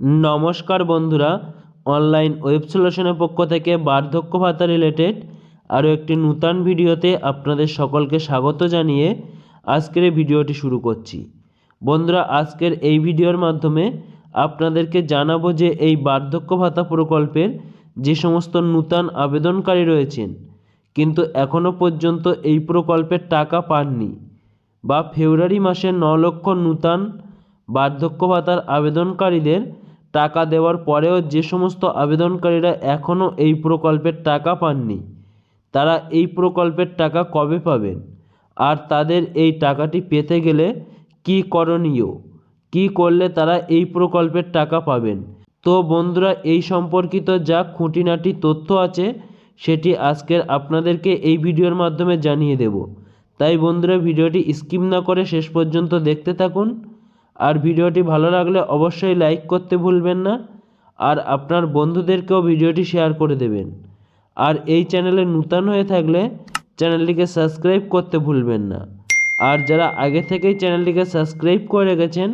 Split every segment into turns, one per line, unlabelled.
নমস্কার বন্ধুরা online web সলিউশনের পক্ষ থেকে বার্ধক্য ভাতা রিলেটেড আরও একটি নূতন ভিডিওতে আপনাদের সকলকে স্বাগত জানিয়ে আজকের এই ভিডিওটি শুরু করছি। বন্ধুরা, আজকের এই ভিডিওর মাধ্যমে আপনাদেরকে জানাব যে এই বার্ধক্য ভাতা প্রকল্পের যে সমস্ত নূতন আবেদনকারী রয়েছেন, কিন্তু এখনও পর্যন্ত এই প্রকল্পের টাকা পাননি বা ফেব্রুয়ারি মাসে ন লক্ষ নূতন বার্ধক্য ভাতার আবেদনকারীদের টাকা দেওয়ার পরেও যে সমস্ত আবেদনকারীরা এখনও এই প্রকল্পের টাকা পাননি, তারা এই প্রকল্পের টাকা কবে পাবেন? আর তাদের এই টাকাটি পেতে গেলে কী করণীয়? কী করলে তারা এই প্রকল্পের টাকা পাবেন? তো বন্ধুরা, এই সম্পর্কিত যা খুঁটিনাটি তথ্য আছে, সেটি আজকের আপনাদেরকে এই ভিডিওর মাধ্যমে জানিয়ে দেব। তাই বন্ধুরা, ভিডিওটি স্কিপ না করে শেষ পর্যন্ত দেখতে থাকুন। আর ভিডিওটি ভালো লাগলে অবশ্যই লাইক করতে ভুলবেন না, আর আপনার বন্ধুদেরকেও ভিডিওটি শেয়ার করে দেবেন। আর এই চ্যানেলে নূতন হয়ে থাকলে চ্যানেলটিকে সাবস্ক্রাইব করতে ভুলবেন না। আর যারা আগে থেকেই চ্যানেলটিকে সাবস্ক্রাইব করে রেখেছেন,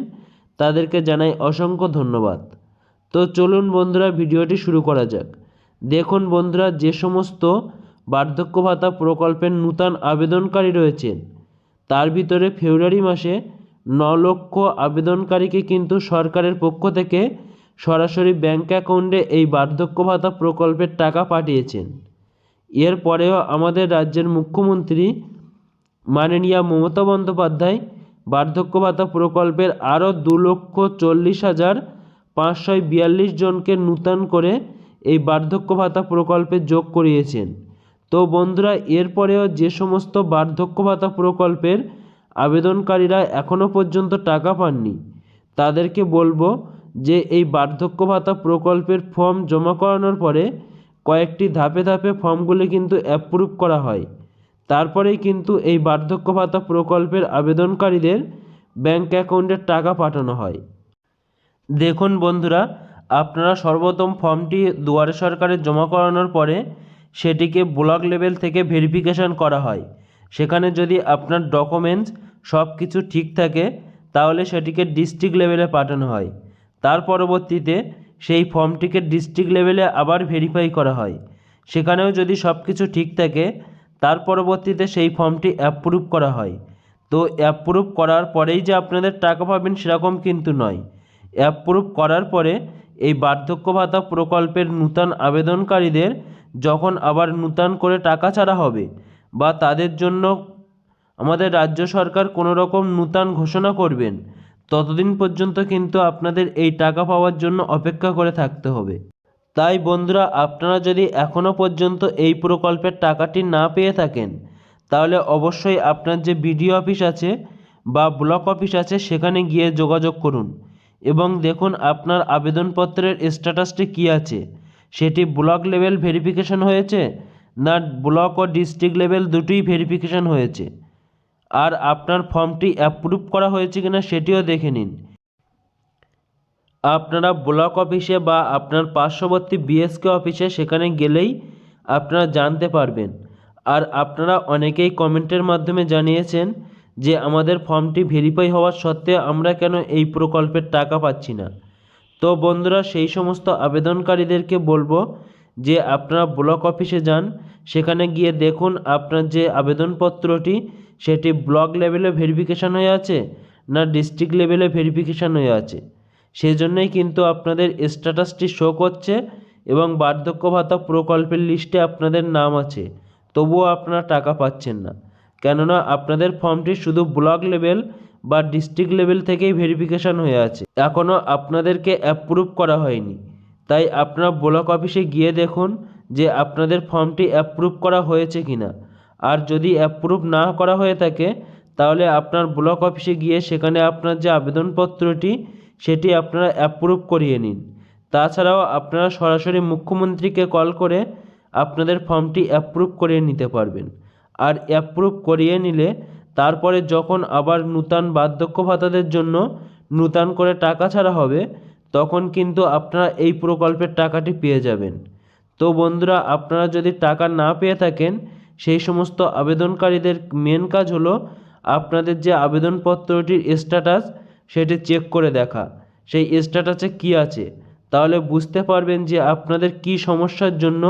তাদেরকে জানাই অসংখ্য ধন্যবাদ। তো চলুন বন্ধুরা, ভিডিওটি শুরু করা যাক। দেখুন বন্ধুরা, যে সমস্ত বার্ধক্য ভাতা প্রকল্পের নূতন আবেদনকারী রয়েছেন, তার ভিতরে ফেব্রুয়ারি মাসে ন লক্ষ আবেদনকারীকে কিন্তু সরকারের পক্ষ থেকে সরাসরি ব্যাঙ্ক অ্যাকাউন্টে এই বার্ধক্য ভাতা প্রকল্পের টাকা পাঠিয়েছেন। এরপরেও আমাদের রাজ্যের মুখ্যমন্ত্রী মাননীয়া মমতা বন্দ্যোপাধ্যায় বার্ধক্য ভাতা প্রকল্পের আরও দু লক্ষ চল্লিশ হাজার পাঁচশো বিয়াল্লিশ জনকে নূতন করে এই বার্ধক্য ভাতা প্রকল্পে যোগ করিয়েছেন। তো বন্ধুরা এরপরেও যে সমস্ত বার্ধক্য ভাতা প্রকল্পের আবেদনকারীরা এখনও পর্যন্ত টাকা পাননি। তাদেরকে বলব যে, এই বার্ধক্য ভাতা প্রকল্পের ফর্ম জমা করানোর পরে কয়েকটি ধাপে ধাপে ফর্মগুলি কিন্তু অ্যাপ্রুভ করা হয়। তারপরেই কিন্তু এই বার্ধক্য ভাতা প্রকল্পের আবেদনকারীদের ব্যাঙ্ক অ্যাকাউন্টে টাকা পাঠানো হয়। দেখুন বন্ধুরা, আপনারা সর্বপ্রথম ফর্মটি দুয়ারে সরকারে জমা করানোর পরে সেটিকে ব্লক লেভেল থেকে ভেরিফিকেশান করা হয়। সেখানে যদি আপনার ডকুমেন্টস সব কিছু ঠিক থাকে, তাহলে সেটিকে ডিস্ট্রিক্ট লেভেলে পাঠানো হয়। তার পরবর্তীতে সেই ফর্মটিকে ডিস্ট্রিক্ট লেভেলে আবার ভেরিফাই করা হয়। সেখানেও যদি সব কিছু ঠিক থাকে, তার পরবর্তীতে সেই ফর্মটি অ্যাপ্রুভ করা হয়। তো অ্যাপ্রুভ করার পরেই যে আপনাদের টাকা পাবেন সেরকম কিন্তু নয়। অ্যাপ্রুভ করার পরে এই বার্ধক্য ভাতা প্রকল্পের নূতন আবেদনকারীদের যখন আবার নূতন করে টাকা ছাড়া হবে বা তাদের জন্য আমাদের রাজ্য সরকার কোনো রকম নূতন ঘোষণা করবেন, ততদিন পর্যন্ত কিন্তু আপনাদের এই টাকা পাওয়ার জন্য অপেক্ষা করে থাকতে হবে। তাই বন্ধুরা, আপনারা যদি এখনও পর্যন্ত এই প্রকল্পের টাকাটি না পেয়ে থাকেন, তাহলে অবশ্যই আপনার যে বিডিও অফিস আছে বা ব্লক অফিস আছে, সেখানে গিয়ে যোগাযোগ করুন। এবং দেখুন আপনার আবেদনপত্রের স্ট্যাটাসটি কী আছে। সেটি ব্লক লেভেল ভেরিফিকেশন হয়েছে, না ব্লক ও ডিস্ট্রিক্ট লেভেল দুটোই ভেরিফিকেশন হয়েছে। আর আপনার ফর্মটি অ্যাপ্রুভ করা হয়েছে কিনা সেটিও দেখে নিন। আপনারা ব্লক অফিসে বা আপনার পার্শ্ববর্তী বিএসকে অফিসে সেখানে গেলেই আপনারা জানতে পারবেন। আর আপনারা অনেকেই কমেন্টের মাধ্যমে জানিয়েছেন যে আমাদের ফর্মটি ভেরিফাই হওয়ার সত্ত্বেও আমরা কেন এই প্রকল্পের টাকা পাচ্ছি না। তো বন্ধুরা, সেই সমস্ত আবেদনকারীদেরকে বলব যে আপনারা ব্লক অফিসে যান, সেখানে গিয়ে দেখুন আপনার যে আবেদনপত্রটি সেটি ব্লক লেভেলে ভেরিফিকেশান হয়ে আছে না ডিস্ট্রিক্ট লেভেলে ভেরিফিকেশান হয়ে আছে? সেই জন্যই কিন্তু আপনাদের স্ট্যাটাসটি শো করছে এবং বার্ধক্য ভাতা প্রকল্পের লিস্টে আপনাদের নাম আছে। তবুও আপনারা টাকা পাচ্ছেন না। কেননা আপনাদের ফর্মটি শুধু ব্লক লেভেল বা ডিস্ট্রিক্ট লেভেল থেকেই ভেরিফিকেশান হয়ে আছে। এখনও আপনাদেরকে অ্যাপ্রুভ করা হয়নি। তাই আপনারা ব্লক অফিসে গিয়ে দেখুন যে আপনাদের ফর্মটি অ্যাপ্রুভ করা হয়েছে কি না আর যদি অ্যাপ্রুভ না করা হয়ে থাকে, তাহলে আপনার ব্লক অফিসে গিয়ে সেখানে আপনার যে আবেদনপত্রটি, সেটি আপনারা অ্যাপ্রুভ করিয়ে নিন। তাছাড়াও আপনারা সরাসরি মুখ্যমন্ত্রীকে কল করে আপনাদের ফর্মটি অ্যাপ্রুভ করিয়ে নিতে পারবেন। আর অ্যাপ্রুভ করিয়ে নিলে তারপরে যখন আবার নূতন বার্ধক্য ভাতাদের জন্য নূতন করে টাকা ছাড়া হবে, তখন কিন্তু আপনারা এই প্রকল্পের টাকাটি পেয়ে যাবেন। তো বন্ধুরা, আপনারা যদি টাকা না পেয়ে থাকেন সেই সমস্ত আবেদনকারীদের মেন কাজ হলো আপনাদের যে আবেদনপত্রটির স্ট্যাটাস সেটি চেক করে দেখা। সেই স্ট্যাটাসে কী আছে? তাহলে বুঝতে পারবেন যে আপনাদের কী সমস্যার জন্য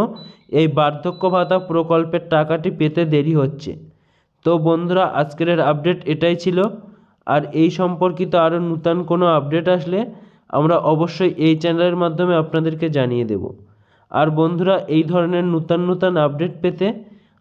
এই বার্ধক্য ভাতা প্রকল্পের টাকাটি পেতে দেরি হচ্ছে। তো বন্ধুরা, আজকের আপডেট এটাই ছিল। আর এই সম্পর্কিত আরও নূতন কোনো আপডেট আসলে আমরা অবশ্যই এই চ্যানেলের মাধ্যমে আপনাদেরকে জানিয়ে দেব। আর বন্ধুরা, এই ধরনের নূতন নূতন আপডেট পেতে